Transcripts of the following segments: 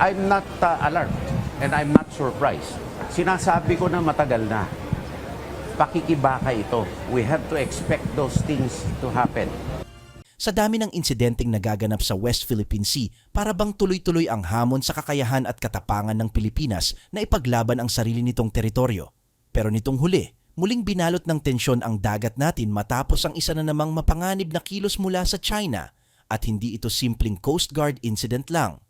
I'm not uh, alarmed and I'm not surprised. Sinasabi ko na matagal na. Pakikibaka ito. We have to expect those things to happen. Sa dami ng insidenteng nagaganap sa West Philippine Sea, para bang tuloy-tuloy ang hamon sa kakayahan at katapangan ng Pilipinas na ipaglaban ang sarili nitong teritoryo. Pero nitong huli, muling binalot ng tensyon ang dagat natin matapos ang isa na namang mapanganib na kilos mula sa China at hindi ito simpleng Coast Guard incident lang.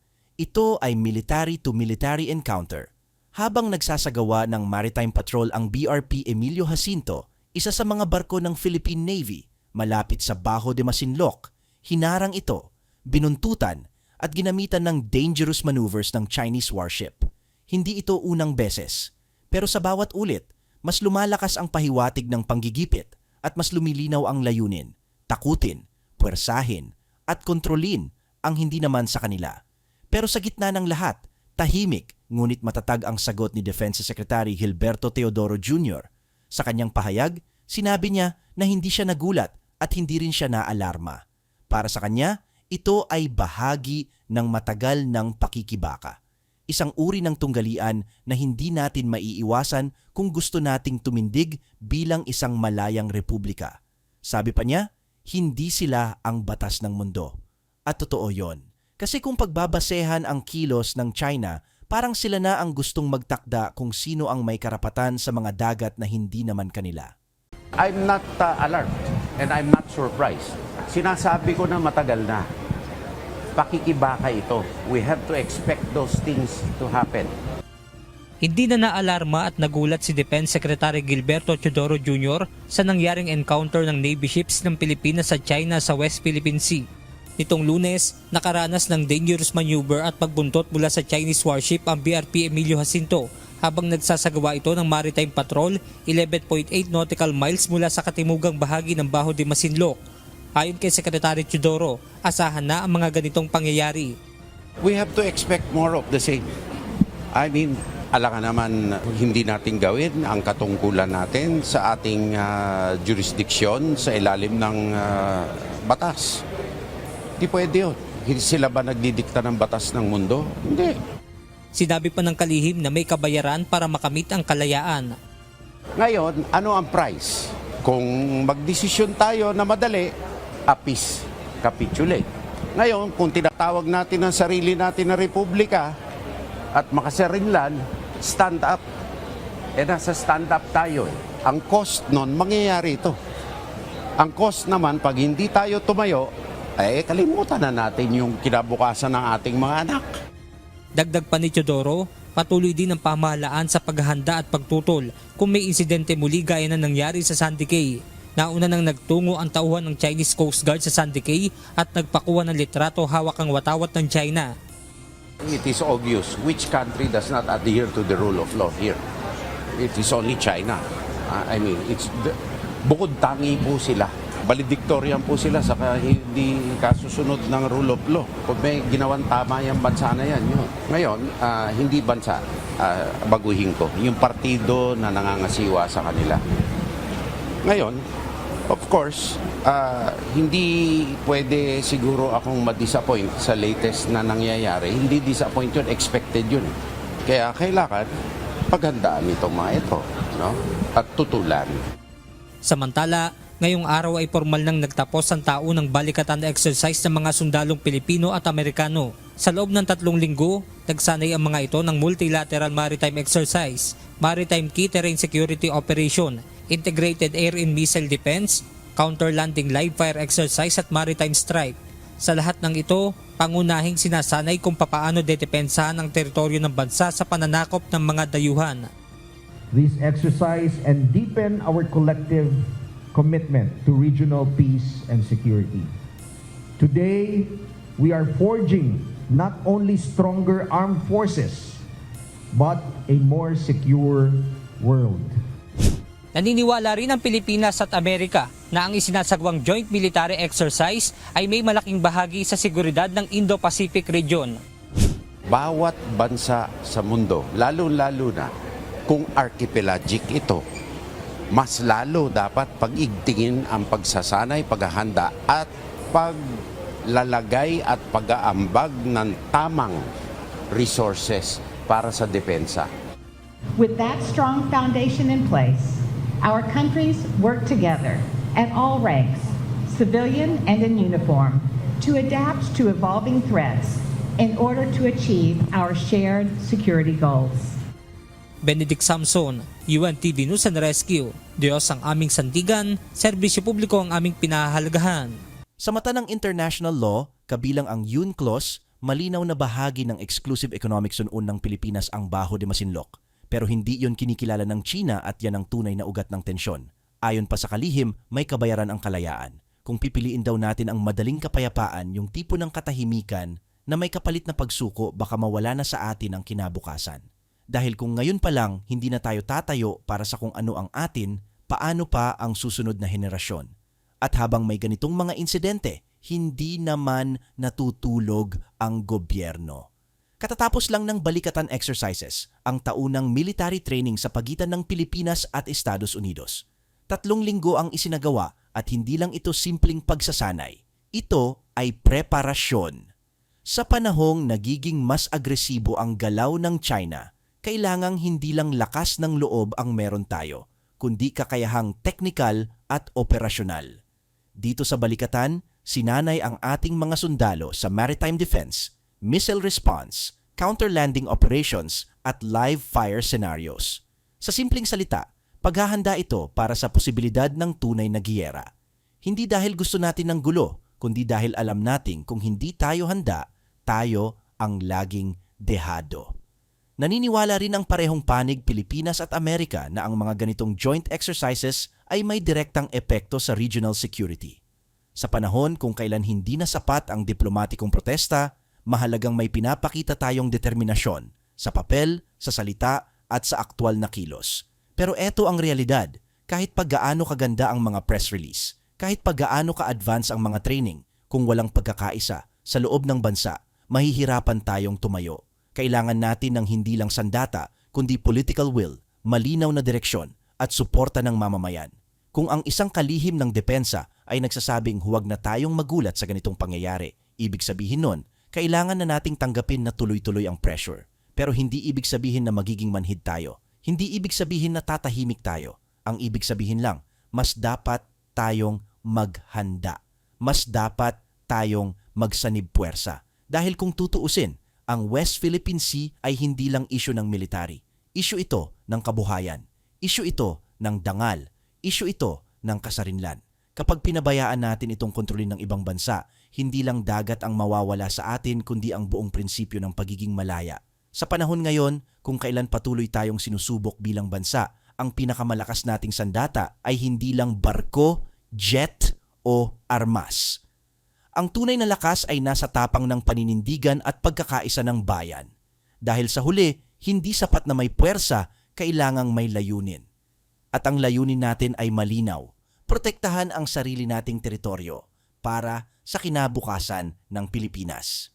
Ito ay military-to-military encounter. Habang nagsasagawa ng maritime patrol ang BRP Emilio Jacinto, isa sa mga barko ng Philippine Navy, malapit sa Bajo de Masinloc, hinarang ito, binuntutan at ginamitan ng dangerous maneuvers ng Chinese warship. Hindi ito unang beses, pero sa bawat ulit, mas lumalakas ang pahiwatig ng panggigipit at mas lumilinaw ang layunin, takutin, puwersahin at kontrolin ang hindi naman sa kanila. Pero sa gitna ng lahat, tahimik ngunit matatag ang sagot ni Defense Secretary Gilberto Teodoro Jr. Sa kanyang pahayag, sinabi niya na hindi siya nagulat at hindi rin siya naalarma. Para sa kanya, ito ay bahagi ng matagal ng pakikibaka. Isang uri ng tunggalian na hindi natin maiiwasan kung gusto nating tumindig bilang isang malayang republika. Sabi pa niya, hindi sila ang batas ng mundo. At totoo yon. Kasi kung pagbabasehan ang kilos ng China, parang sila na ang gustong magtakda kung sino ang may karapatan sa mga dagat na hindi naman kanila. I'm not uh, alarmed and I'm not surprised. Sinasabi ko na matagal na. Pakikibaka ito. We have to expect those things to happen. Hindi na naalarma at nagulat si Defense Secretary Gilberto Teodoro Jr. sa nangyaring encounter ng Navy ships ng Pilipinas sa China sa West Philippine Sea. Nitong lunes, nakaranas ng dangerous maneuver at pagbuntot mula sa Chinese warship ang BRP Emilio Jacinto habang nagsasagawa ito ng maritime patrol 11.8 nautical miles mula sa katimugang bahagi ng Baho de Masinloc. Ayon kay Secretary Teodoro, asahan na ang mga ganitong pangyayari. We have to expect more of the same. I mean, ala ka naman hindi natin gawin ang katungkulan natin sa ating ah, jurisdiction sa ilalim ng ah, batas. Hindi pwede yun. Hindi sila ba nagdidikta ng batas ng mundo? Hindi. Sinabi pa ng kalihim na may kabayaran para makamit ang kalayaan. Ngayon, ano ang price? Kung magdesisyon tayo na madali, apis, capitulate. Ngayon, kung tinatawag natin ang sarili natin na republika at makasarinlan, stand up. Eh nasa stand up tayo. eh. Ang cost nun, mangyayari ito. Ang cost naman, pag hindi tayo tumayo, eh kalimutan na natin yung kinabukasan ng ating mga anak. Dagdag pa ni Teodoro, patuloy din ang pamahalaan sa paghahanda at pagtutol kung may insidente muli gaya na nangyari sa Sandy Cay. Nauna nang nagtungo ang tauhan ng Chinese Coast Guard sa Sandy Cay at nagpakuha ng litrato hawak ang watawat ng China. It is obvious which country does not adhere to the rule of law here. It is only China. I mean, it's bukod tangi po sila. Valedictorian po sila sa hindi kasusunod ng rule of law. Kung may ginawang tama yung bansa na yan, yun. Ngayon, ah, hindi bansa, ah, baguhin ko, yung partido na nangangasiwa sa kanila. Ngayon, of course, ah, hindi pwede siguro akong ma-disappoint sa latest na nangyayari. Hindi disappoint yun, expected yun. Kaya kailangan paghandaan itong mga ito no? at tutulan. Samantala, ngayong araw ay formal nang nagtapos ang taunang balikatan exercise ng mga sundalong Pilipino at Amerikano. Sa loob ng tatlong linggo, nagsanay ang mga ito ng multilateral maritime exercise, maritime key terrain security operation, integrated air and missile defense, counter-landing live fire exercise at maritime strike. Sa lahat ng ito, pangunahing sinasanay kung papaano dedepensahan ang teritoryo ng bansa sa pananakop ng mga dayuhan. this exercise and deepen our collective commitment to regional peace and security. Today, we are forging not only stronger armed forces, but a more secure world. Naniniwala rin ang Pilipinas at Amerika na ang isinasagwang joint military exercise ay may malaking bahagi sa seguridad ng Indo-Pacific region. Bawat bansa sa mundo, lalo-lalo na kung archipelagic ito, mas lalo dapat pag-igtingin ang pagsasanay, paghahanda at paglalagay at pag-aambag ng tamang resources para sa depensa. With that strong foundation in place, our countries work together at all ranks, civilian and in uniform, to adapt to evolving threats in order to achieve our shared security goals. Benedict Samson, UNTV News and Rescue. Diyos ang aming sandigan, serbisyo publiko ang aming pinahahalagahan. Sa mata ng international law, kabilang ang UNCLOS, malinaw na bahagi ng exclusive economic zone ng Pilipinas ang Baho de Masinloc. Pero hindi yon kinikilala ng China at yan ang tunay na ugat ng tensyon. Ayon pa sa kalihim, may kabayaran ang kalayaan. Kung pipiliin daw natin ang madaling kapayapaan, yung tipo ng katahimikan na may kapalit na pagsuko, baka mawala na sa atin ang kinabukasan. Dahil kung ngayon pa lang hindi na tayo tatayo para sa kung ano ang atin, paano pa ang susunod na henerasyon? At habang may ganitong mga insidente, hindi naman natutulog ang gobyerno. Katatapos lang ng balikatan exercises, ang taunang military training sa pagitan ng Pilipinas at Estados Unidos. Tatlong linggo ang isinagawa at hindi lang ito simpleng pagsasanay. Ito ay preparasyon. Sa panahong nagiging mas agresibo ang galaw ng China, kailangang hindi lang lakas ng loob ang meron tayo, kundi kakayahang teknikal at operasyonal. Dito sa Balikatan, sinanay ang ating mga sundalo sa maritime defense, missile response, counter-landing operations at live fire scenarios. Sa simpleng salita, paghahanda ito para sa posibilidad ng tunay na giyera. Hindi dahil gusto natin ng gulo, kundi dahil alam nating kung hindi tayo handa, tayo ang laging dehado. Naniniwala rin ang parehong panig Pilipinas at Amerika na ang mga ganitong joint exercises ay may direktang epekto sa regional security. Sa panahon kung kailan hindi na sapat ang diplomatikong protesta, mahalagang may pinapakita tayong determinasyon sa papel, sa salita at sa aktwal na kilos. Pero eto ang realidad, kahit paggaano kaganda ang mga press release, kahit paggaano ka-advance ang mga training, kung walang pagkakaisa sa loob ng bansa, mahihirapan tayong tumayo. Kailangan natin ng hindi lang sandata, kundi political will, malinaw na direksyon at suporta ng mamamayan. Kung ang isang kalihim ng depensa ay nagsasabing huwag na tayong magulat sa ganitong pangyayari, ibig sabihin nun, kailangan na nating tanggapin na tuloy-tuloy ang pressure. Pero hindi ibig sabihin na magiging manhid tayo. Hindi ibig sabihin na tatahimik tayo. Ang ibig sabihin lang, mas dapat tayong maghanda. Mas dapat tayong magsanib puwersa. Dahil kung tutuusin, ang West Philippine Sea ay hindi lang isyu ng military. Isyu ito ng kabuhayan. Isyu ito ng dangal. Isyu ito ng kasarinlan. Kapag pinabayaan natin itong kontrolin ng ibang bansa, hindi lang dagat ang mawawala sa atin kundi ang buong prinsipyo ng pagiging malaya. Sa panahon ngayon, kung kailan patuloy tayong sinusubok bilang bansa, ang pinakamalakas nating sandata ay hindi lang barko, jet o armas. Ang tunay na lakas ay nasa tapang ng paninindigan at pagkakaisa ng bayan. Dahil sa huli, hindi sapat na may puwersa, kailangang may layunin. At ang layunin natin ay malinaw, protektahan ang sarili nating teritoryo para sa kinabukasan ng Pilipinas.